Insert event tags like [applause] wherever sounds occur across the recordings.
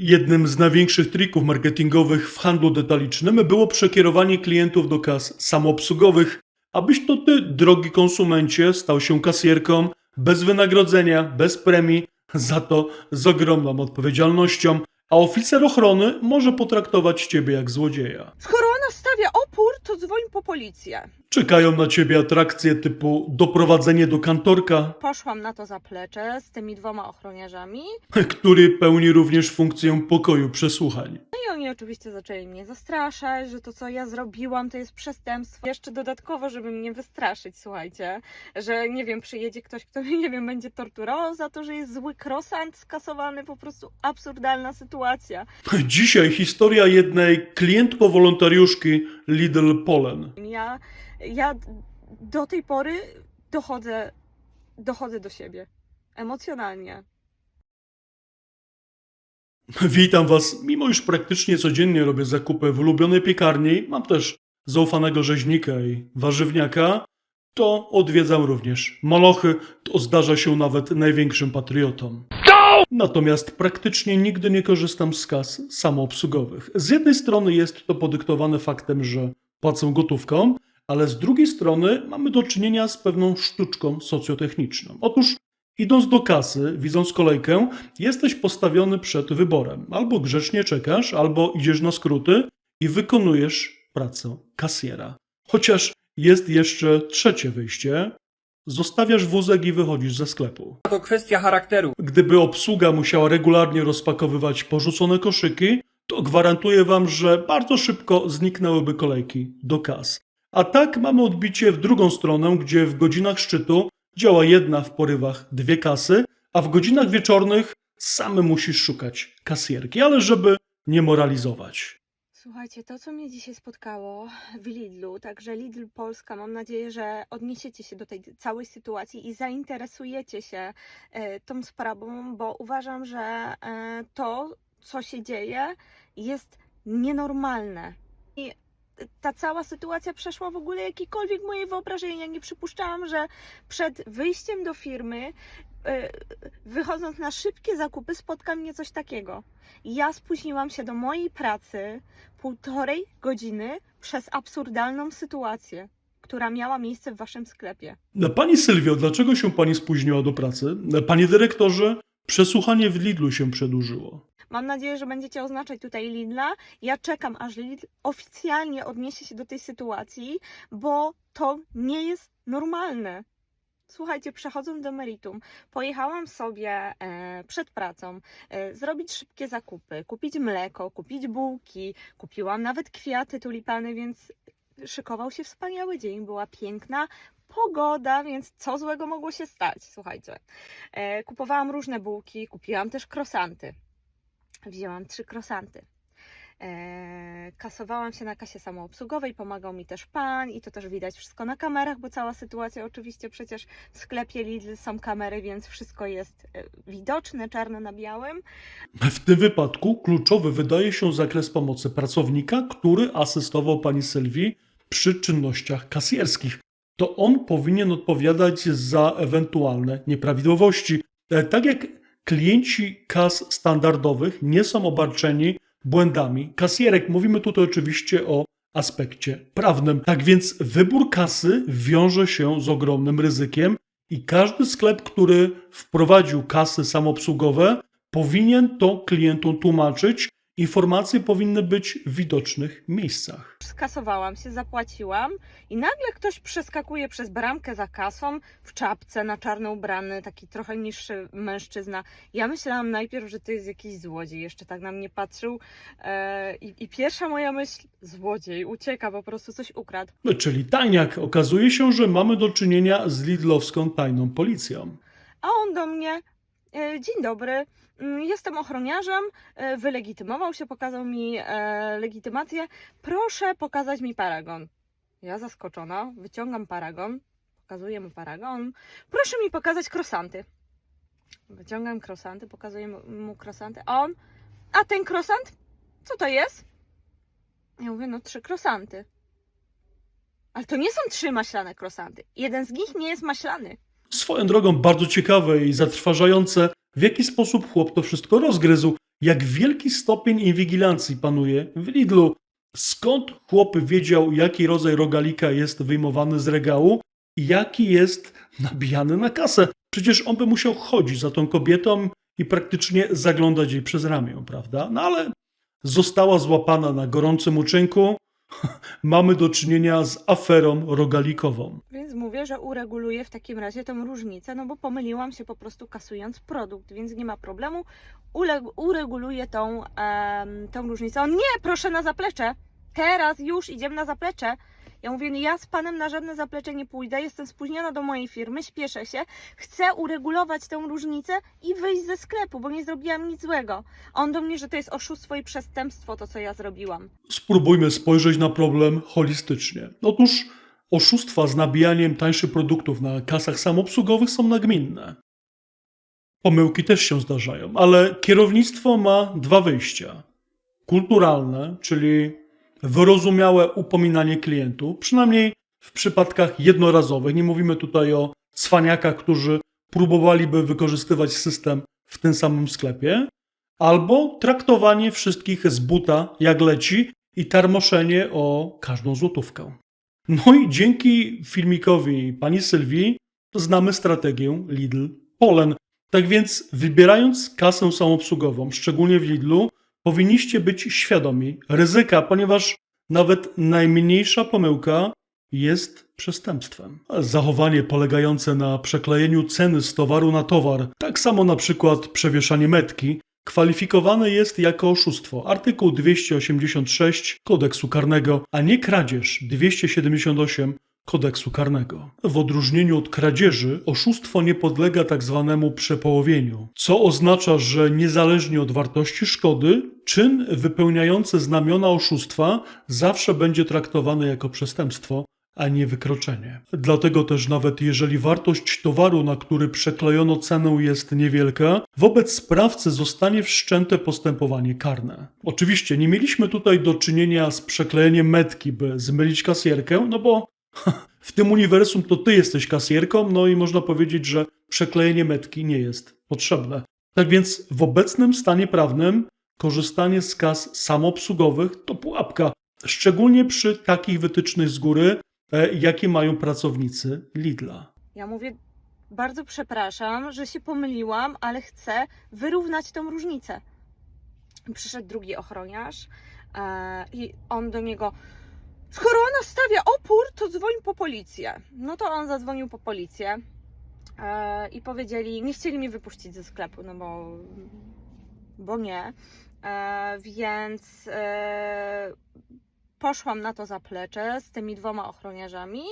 Jednym z największych trików marketingowych w handlu detalicznym było przekierowanie klientów do kas samoobsługowych, abyś to ty, drogi konsumencie, stał się kasjerką bez wynagrodzenia, bez premii, za to z ogromną odpowiedzialnością, a oficer ochrony może potraktować ciebie jak złodzieja. Skoro ona stawia opór, to dzwoń po policję. Czekają na ciebie atrakcje typu doprowadzenie do kantorka, Poszłam na to zaplecze z tymi dwoma ochroniarzami. który pełni również funkcję pokoju przesłuchań. Oni oczywiście zaczęli mnie zastraszać, że to co ja zrobiłam to jest przestępstwo. Jeszcze dodatkowo, żeby mnie wystraszyć, słuchajcie, że nie wiem, przyjedzie ktoś, kto mnie, [laughs] nie wiem, będzie torturował za to, że jest zły krosant skasowany, po prostu absurdalna sytuacja. Dzisiaj historia jednej klientko-wolontariuszki Lidl Polen. Ja, ja do tej pory dochodzę, dochodzę do siebie emocjonalnie. [laughs] Witam Was. Mimo iż praktycznie codziennie robię zakupy w ulubionej piekarni, mam też zaufanego rzeźnika i warzywniaka, to odwiedzam również molochy. To zdarza się nawet największym patriotom. Natomiast praktycznie nigdy nie korzystam z kas samoobsługowych. Z jednej strony jest to podyktowane faktem, że płacę gotówką, ale z drugiej strony mamy do czynienia z pewną sztuczką socjotechniczną. Otóż idąc do kasy, widząc kolejkę, jesteś postawiony przed wyborem. Albo grzecznie czekasz, albo idziesz na skróty i wykonujesz pracę kasjera. Chociaż jest jeszcze trzecie wyjście. Zostawiasz wózek i wychodzisz ze sklepu. To kwestia charakteru. Gdyby obsługa musiała regularnie rozpakowywać porzucone koszyki, to gwarantuję Wam, że bardzo szybko zniknęłyby kolejki do kas. A tak mamy odbicie w drugą stronę, gdzie w godzinach szczytu działa jedna w porywach dwie kasy, a w godzinach wieczornych sam musisz szukać kasjerki, ale żeby nie moralizować. Słuchajcie, to co mnie dzisiaj spotkało w Lidlu, także Lidl Polska, mam nadzieję, że odniesiecie się do tej całej sytuacji i zainteresujecie się e, tą sprawą, bo uważam, że e, to, co się dzieje, jest nienormalne. I ta cała sytuacja przeszła w ogóle jakiekolwiek moje wyobrażenie. Ja nie przypuszczałam, że przed wyjściem do firmy, e, wychodząc na szybkie zakupy, spotka mnie coś takiego. Ja spóźniłam się do mojej pracy półtorej godziny przez absurdalną sytuację, która miała miejsce w waszym sklepie. No, Pani Sylwio, dlaczego się Pani spóźniła do pracy? Panie dyrektorze, przesłuchanie w Lidlu się przedłużyło. Mam nadzieję, że będziecie oznaczać tutaj Lidla. Ja czekam, aż Lidl oficjalnie odniesie się do tej sytuacji, bo to nie jest normalne. Słuchajcie, przechodząc do meritum, pojechałam sobie e, przed pracą e, zrobić szybkie zakupy, kupić mleko, kupić bułki, kupiłam nawet kwiaty, tulipany, więc szykował się wspaniały dzień, była piękna pogoda, więc co złego mogło się stać, słuchajcie. E, kupowałam różne bułki, kupiłam też krosanty. Wzięłam trzy krosanty. Eee, kasowałam się na kasie samoobsługowej, pomagał mi też pan i to też widać wszystko na kamerach, bo cała sytuacja oczywiście przecież w sklepie Lidl są kamery, więc wszystko jest e, widoczne, czarno na białym. W tym wypadku kluczowy wydaje się zakres pomocy pracownika, który asystował pani Sylwii przy czynnościach kasjerskich. To on powinien odpowiadać za ewentualne nieprawidłowości. E, Tak jak klienci kas standardowych nie są obarczeni błędami kasjerek. Mówimy tutaj oczywiście o aspekcie prawnym. Tak więc wybór kasy wiąże się z ogromnym ryzykiem i każdy sklep, który wprowadził kasy samoobsługowe, powinien to klientom tłumaczyć. Informacje powinny być w widocznych miejscach. Skasowałam się, zapłaciłam i nagle ktoś przeskakuje przez bramkę za kasą w czapce na czarno ubrany, taki trochę niższy mężczyzna. Ja myślałam najpierw, że to jest jakiś złodziej, jeszcze tak na mnie patrzył e, i, i pierwsza moja myśl, złodziej, ucieka, po prostu coś ukradł. No, Czyli tajniak. Okazuje się, że mamy do czynienia z lidlowską tajną policją. A on do mnie, dzień dobry, mm, jestem ochroniarzem, e, wylegitymował się, pokazał mi e, legitymację, proszę pokazać mi paragon. Ja zaskoczona, wyciągam paragon, pokazuję mu paragon, proszę mi pokazać krosanty. Wyciągam krosanty, pokazuję mu krosanty, a on, a ten krosant? Co to jest? Ja mówię, no trzy krosanty. Ale to nie są trzy maślane krosanty. Jeden z nich nie jest maślany. Swoją drogą bardzo ciekawe i zatrważające, w jaki sposób chłop to wszystko rozgryzł. jak wielki stopień inwigilancji panuje w Lidlu. Skąd chłop wiedział, jaki rodzaj rogalika jest wyjmowany z regału i jaki jest nabijany na kasę? Przecież on by musiał chodzić za tą kobietą i praktycznie zaglądać jej przez ramię, prawda? No ale została złapana na gorącym uczynku. [laughs] Mamy do czynienia z aferą rogalikową. Więc mówię, że ureguluję w takim razie tę różnicę, no bo pomyliłam się po prostu kasując produkt, więc nie ma problemu. Ule- ureguluję tą, tą różnicę. On nie, proszę na zaplecze. Teraz już idziemy na zaplecze. Ja mówię, "No ja z panem na żadne zaplecze nie pójdę, jestem spóźniona do mojej firmy, śpieszę się, chcę uregulować tę różnicę i wyjść ze sklepu, bo nie zrobiłam nic złego. A On do mnie, że to jest oszustwo i przestępstwo, to co ja zrobiłam. Spróbujmy spojrzeć na problem holistycznie. Otóż oszustwa z nabijaniem tańszych produktów na kasach samoobsługowych są nagminne. Pomyłki też się zdarzają, ale kierownictwo ma dwa wyjścia. Kulturalne, czyli wyrozumiałe upominanie klientów, przynajmniej w przypadkach jednorazowych. Nie mówimy tutaj o cwaniakach, którzy próbowaliby wykorzystywać system w tym samym sklepie, albo traktowanie wszystkich z buta jak leci i tarmoszenie o każdą złotówkę. No i dzięki filmikowi pani Sylwii znamy strategię Lidl Polen. Tak więc wybierając kasę samoobsługową, szczególnie w Lidlu, powinniście być świadomi ryzyka, ponieważ nawet najmniejsza pomyłka jest przestępstwem. Zachowanie polegające na przeklejeniu ceny z towaru na towar, tak samo na przykład przewieszanie metki, kwalifikowane jest jako oszustwo. Artykuł 286 kodeksu karnego, a nie kradzież 278 kodeksu karnego. W odróżnieniu od kradzieży, oszustwo nie podlega tak zwanemu przepołowieniu, co oznacza, że niezależnie od wartości szkody, czyn wypełniający znamiona oszustwa zawsze będzie traktowany jako przestępstwo, a nie wykroczenie. Dlatego też nawet jeżeli wartość towaru, na który przeklejono cenę jest niewielka, wobec sprawcy zostanie wszczęte postępowanie karne. Oczywiście nie mieliśmy tutaj do czynienia z przeklejeniem metki, by zmylić kasjerkę, no bo [laughs] w tym uniwersum to ty jesteś kasjerką, no i można powiedzieć, że przeklejenie metki nie jest potrzebne. Tak więc w obecnym stanie prawnym korzystanie z kas samoobsługowych to pułapka, szczególnie przy takich wytycznych z góry, e, jakie mają pracownicy Lidla. Ja mówię, bardzo przepraszam, że się pomyliłam, ale chcę wyrównać tą różnicę. Przyszedł drugi ochroniarz e, i on do niego, skoro ona stawia opór, to dzwoń po policję. No to on zadzwonił po policję e, i powiedzieli, nie chcieli mnie wypuścić ze sklepu, no bo, bo nie. E, więc e, poszłam na to zaplecze z tymi dwoma ochroniarzami.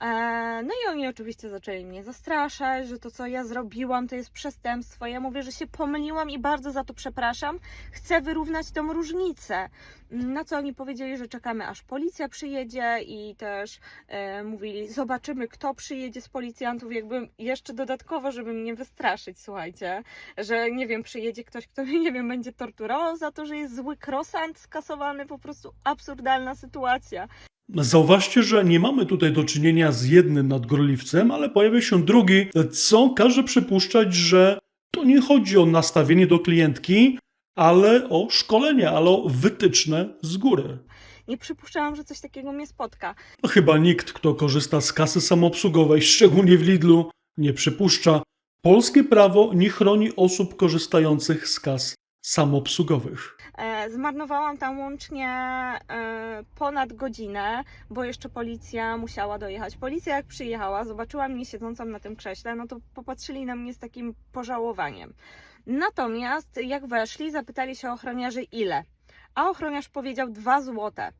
E, No i oni oczywiście zaczęli mnie zastraszać, że to co ja zrobiłam to jest przestępstwo. Ja mówię, że się pomyliłam i bardzo za to przepraszam. Chcę wyrównać tą różnicę. Na co oni powiedzieli, że czekamy aż policja przyjedzie i też e, mówili, zobaczymy kto przyjedzie z policjantów, jakby jeszcze dodatkowo, żeby mnie wystraszyć, słuchajcie, że nie wiem, przyjedzie ktoś, kto mnie, nie wiem, będzie torturował za to, że jest zły krosant skasowany, po prostu absurdalna sytuacja. Zauważcie, że nie mamy tutaj do czynienia z jednym nadgorliwcem, ale pojawia się drugi, co każe przypuszczać, że to nie chodzi o nastawienie do klientki, ale o szkolenie, ale o wytyczne z góry. Nie przypuszczałam, że coś takiego mnie spotka. No, chyba nikt, kto korzysta z kasy samoobsługowej, szczególnie w Lidlu, nie przypuszcza. Polskie prawo nie chroni osób korzystających z kas samoobsługowych. E, Zmarnowałam tam łącznie e, ponad godzinę, bo jeszcze policja musiała dojechać. Policja jak przyjechała, zobaczyła mnie siedzącą na tym krześle, no to popatrzyli na mnie z takim pożałowaniem. Natomiast jak weszli, zapytali się ochroniarzy ile. A ochroniarz powiedział 2 złote.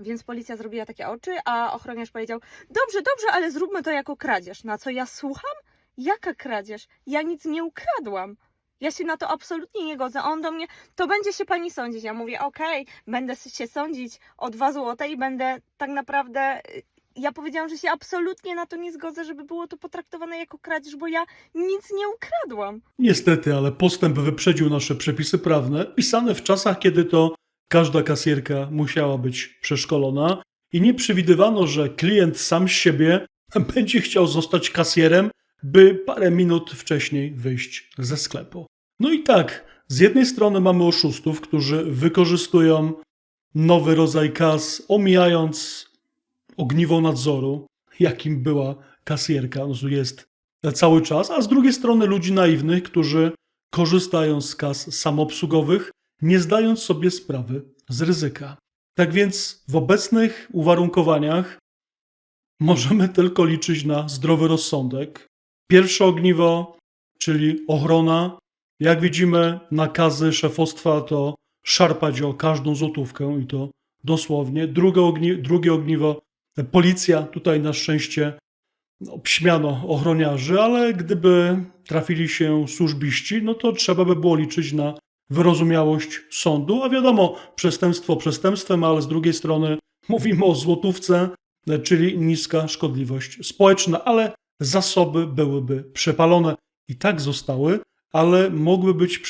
Więc policja zrobiła takie oczy, a ochroniarz powiedział: Dobrze, dobrze, ale zróbmy to jako kradzież. Na co ja słucham? Jaka kradzież? Ja nic nie ukradłam. Ja się na to absolutnie nie godzę. On do mnie, to będzie się pani sądzić. Ja mówię, okej, będę się sądzić o dwa złote i będę tak naprawdę. y, Ja powiedziałam, że się absolutnie na to nie zgodzę, żeby było to potraktowane jako kradzież, bo ja nic nie ukradłam. Niestety, ale postęp wyprzedził nasze przepisy prawne, pisane w czasach, kiedy to każda kasjerka musiała być przeszkolona i nie przewidywano, że klient sam z siebie [laughs] będzie chciał zostać kasjerem, by parę minut wcześniej wyjść ze sklepu. No i tak, Z jednej strony mamy oszustów, którzy wykorzystują nowy rodzaj kas, omijając ogniwo nadzoru, jakim była kasjerka, no jest cały czas, a z drugiej strony ludzi naiwnych, którzy korzystają z kas samoobsługowych, nie zdając sobie sprawy z ryzyka. Tak więc w obecnych uwarunkowaniach możemy tylko liczyć na zdrowy rozsądek. Pierwsze ogniwo, czyli ochrona. Jak widzimy, nakazy szefostwa to szarpać o każdą złotówkę i to dosłownie. Drugie, ogni drugie ogniwo, policja. Tutaj na szczęście obśmiano ochroniarzy, ale gdyby trafili się służbiści, no to trzeba by było liczyć na wyrozumiałość sądu, a wiadomo, przestępstwo przestępstwem, ale z drugiej strony mówimy o złotówce, czyli niska szkodliwość społeczna, ale zasoby byłyby przepalone i tak zostały, ale mogły być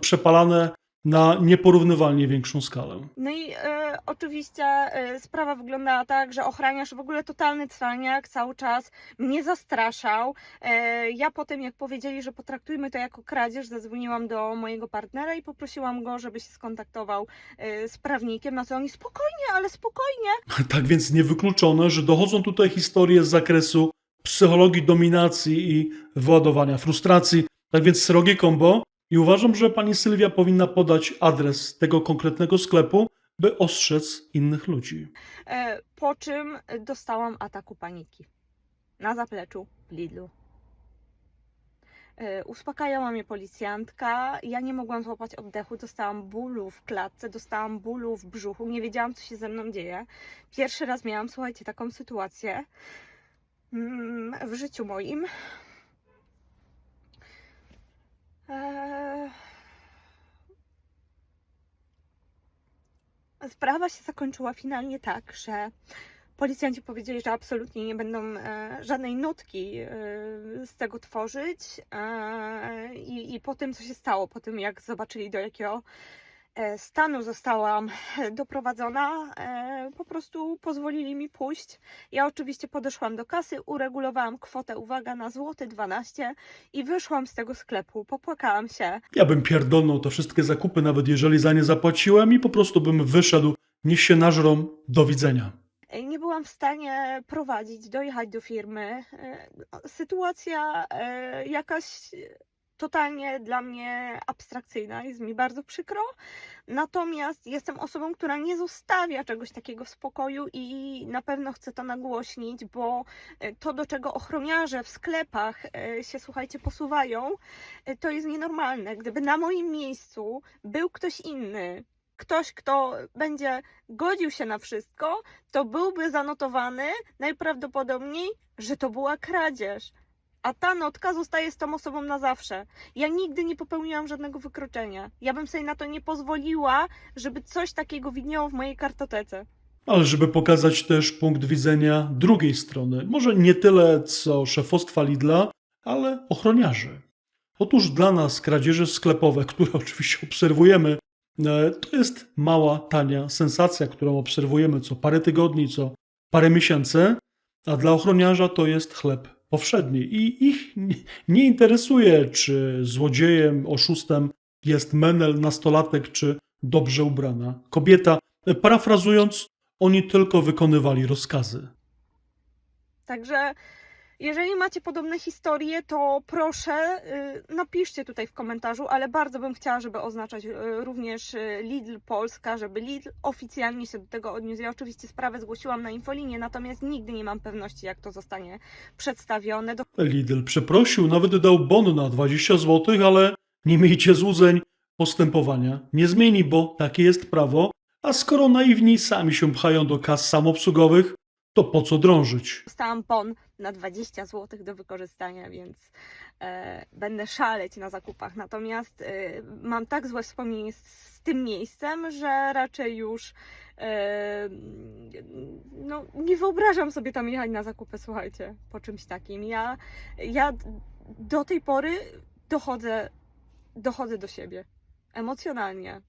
przepalane na nieporównywalnie większą skalę. No i e, oczywiście e, sprawa wyglądała tak, że ochraniarz w ogóle totalny cwaniak cały czas mnie zastraszał. E, ja potem jak powiedzieli, że potraktujmy to jako kradzież, zadzwoniłam do mojego partnera i poprosiłam go, żeby się skontaktował e, z prawnikiem, na co oni spokojnie, ale spokojnie. Tak więc niewykluczone, że dochodzą tutaj historie z zakresu psychologii dominacji i wyładowania frustracji. Tak więc srogie kombo i uważam, że pani Sylwia powinna podać adres tego konkretnego sklepu, by ostrzec innych ludzi. E, po czym dostałam ataku paniki na zapleczu w Lidlu. E, Uspokajała mnie policjantka. Ja nie mogłam złapać oddechu. Dostałam bólu w klatce, dostałam bólu w brzuchu. Nie wiedziałam, co się ze mną dzieje. Pierwszy raz miałam, słuchajcie, taką sytuację w życiu moim. Eee... Sprawa się zakończyła finalnie tak, że policjanci powiedzieli, że absolutnie nie będą e, żadnej nutki e, z tego tworzyć. E, i, I po tym, co się stało, po tym jak zobaczyli, do jakiego e, stanu zostałam doprowadzona, e, po prostu pozwolili mi pójść. Ja oczywiście podeszłam do kasy, uregulowałam kwotę, uwaga, na złoty 12 i wyszłam z tego sklepu. Popłakałam się. Ja bym pierdolnął te wszystkie zakupy, nawet jeżeli za nie zapłaciłem i po prostu bym wyszedł, niech się nażrą, do widzenia. E, Nie byłam w stanie prowadzić, dojechać do firmy. E, Sytuacja e, jakaś totalnie dla mnie abstrakcyjna, jest mi bardzo przykro. Natomiast jestem osobą, która nie zostawia czegoś takiego w spokoju i na pewno chcę to nagłośnić, bo e, to, do czego ochroniarze w sklepach e, się, słuchajcie, posuwają, e, to jest nienormalne. Gdyby na moim miejscu był ktoś inny, ktoś, kto będzie godził się na wszystko, to byłby zanotowany najprawdopodobniej, że to była kradzież. A ta notka zostaje z tą osobą na zawsze. Ja nigdy nie popełniłam żadnego wykroczenia. Ja bym sobie na to nie pozwoliła, żeby coś takiego widniało w mojej kartotece. Ale żeby pokazać też punkt widzenia drugiej strony, może nie tyle co szefostwa Lidla, ale ochroniarzy. Otóż dla nas kradzieże sklepowe, które [laughs] oczywiście obserwujemy, e, to jest mała, tania sensacja, którą obserwujemy co parę tygodni, co parę miesięcy, a dla ochroniarza to jest chleb powszedni i ich nie- interesuje, czy złodziejem, oszustem jest menel, nastolatek, czy dobrze ubrana kobieta. Parafrazując, oni tylko wykonywali rozkazy. Także jeżeli macie podobne historie, to proszę y, napiszcie tutaj w komentarzu, ale bardzo bym chciała, żeby oznaczać y, również y, Lidl Polska, żeby Lidl oficjalnie się do tego odniósł. Ja oczywiście sprawę zgłosiłam na infolinię, natomiast nigdy nie mam pewności, jak to zostanie przedstawione. Do Lidl przeprosił, nawet dał bon na 20 zł, ale nie miejcie złudzeń, postępowania nie zmieni, bo takie jest prawo, a skoro naiwni sami się pchają do kas samoobsługowych, to po co drążyć? Dostałam bon na 20 zł do wykorzystania, więc e, będę szaleć na zakupach. Natomiast e, mam tak złe wspomnienie z, z tym miejscem, że raczej już e, no, nie wyobrażam sobie tam jechać na zakupy, słuchajcie, po czymś takim. Ja, ja do tej pory dochodzę, dochodzę do siebie emocjonalnie.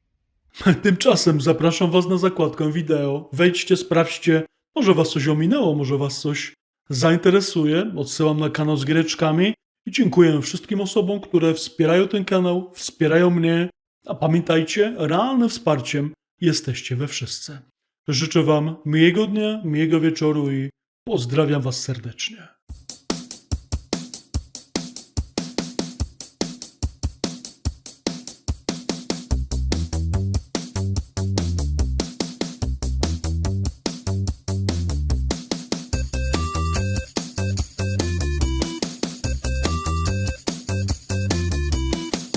Tymczasem zapraszam Was na zakładkę wideo. Wejdźcie, sprawdźcie, może Was coś ominęło, może Was coś zainteresuje. Odsyłam na kanał z giereczkami i dziękuję wszystkim osobom, które wspierają ten kanał, wspierają mnie A pamiętajcie, realnym wsparciem jesteście we wszyscy. Życzę Wam miłego dnia, miłego wieczoru i pozdrawiam Was serdecznie.